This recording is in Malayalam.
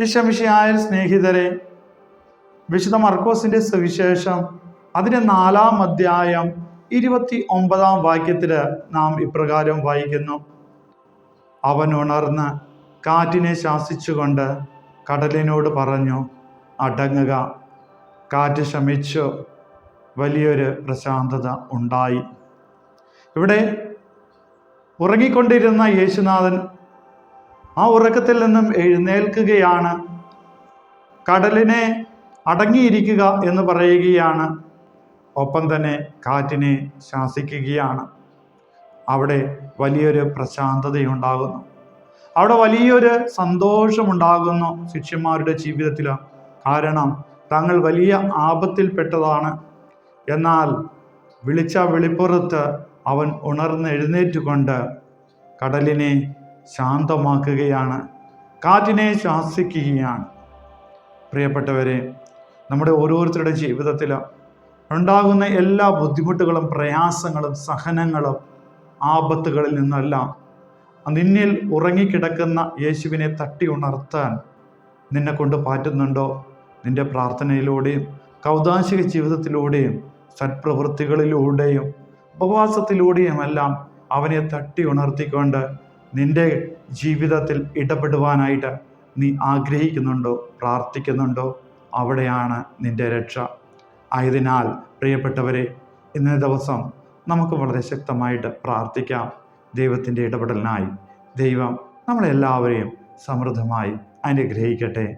ഈശമിഷിയായ സ്നേഹിതരെ വിശുദ്ധ മർക്കോസിന്റെ സുവിശേഷം അതിന്റെ നാലാം അധ്യായം ഇരുപത്തി ഒമ്പതാം വാക്യത്തിൽ നാം ഇപ്രകാരം വായിക്കുന്നു. അവൻ ഉണർന്ന് കാറ്റിനെ ശാസിച്ചുകൊണ്ട് കടലിനോട് പറഞ്ഞു അടങ്ങുക. കാറ്റ് ശമിച്ചു വലിയൊരു പ്രശാന്തത ഉണ്ടായി. ഇവിടെ ഉറങ്ങിക്കൊണ്ടിരുന്ന യേശുനാഥൻ ആ ഉറക്കത്തിൽ നിന്നും എഴുന്നേൽക്കുകയാണ്. കടലിനെ അടങ്ങിയിരിക്കുക എന്ന് പറയുകയാണ്. ഒപ്പം തന്നെ കാറ്റിനെ ശാസിക്കുകയാണ്. അവിടെ വലിയൊരു പ്രശാന്തതയുണ്ടാകുന്നു. അവിടെ വലിയൊരു സന്തോഷമുണ്ടാകുന്നു ശിഷ്യന്മാരുടെ ജീവിതത്തിൽ കാരണം തങ്ങൾ വലിയ ആപത്തിൽപ്പെട്ടതാണ് എന്നാൽ വിളിച്ച വെളിപ്പുറത്ത് അവൻ ഉണർന്ന് എഴുന്നേറ്റുകൊണ്ട് കടലിനെ ശാന്തമാക്കുകയാണ്. കാറ്റിനെ ശാസിക്കുകയാണ് പ്രിയപ്പെട്ടവരെ നമ്മുടെ ഓരോരുത്തരുടെ ജീവിതത്തിൽ ഉണ്ടാകുന്ന എല്ലാ ബുദ്ധിമുട്ടുകളും പ്രയാസങ്ങളും സഹനങ്ങളും ആപത്തുകളിൽ നിന്നെല്ലാം നിന്നിൽ ഉറങ്ങിക്കിടക്കുന്ന യേശുവിനെ തട്ടി ഉണർത്താൻ നിന്നെ കൊണ്ട് പാറ്റുന്നുണ്ടോ? നിന്റെ പ്രാർത്ഥനയിലൂടെയും കൗതാശിക ജീവിതത്തിലൂടെയും സത്പ്രവൃത്തികളിലൂടെയും ഉപവാസത്തിലൂടെയുമെല്ലാം അവനെ തട്ടി ഉണർത്തിക്കൊണ്ട് നിന്റെ ജീവിതത്തിൽ ഇടപെടുവാനായിട്ട് നീ ആഗ്രഹിക്കുന്നുണ്ടോ? പ്രാർത്ഥിക്കുന്നുണ്ടോ? അവിടെയാണ് നിന്റെ രക്ഷ. ആയതിനാൽ പ്രിയപ്പെട്ടവരെ ഇന്നേ ദിവസം നമുക്ക് വളരെ ശക്തമായിട്ട് പ്രാർത്ഥിക്കാം. ദൈവത്തിന്റെ ഇടപെടലിനായി ദൈവം നമ്മളെല്ലാവരെയും സമൃദ്ധമായി അനുഗ്രഹിക്കട്ടെ.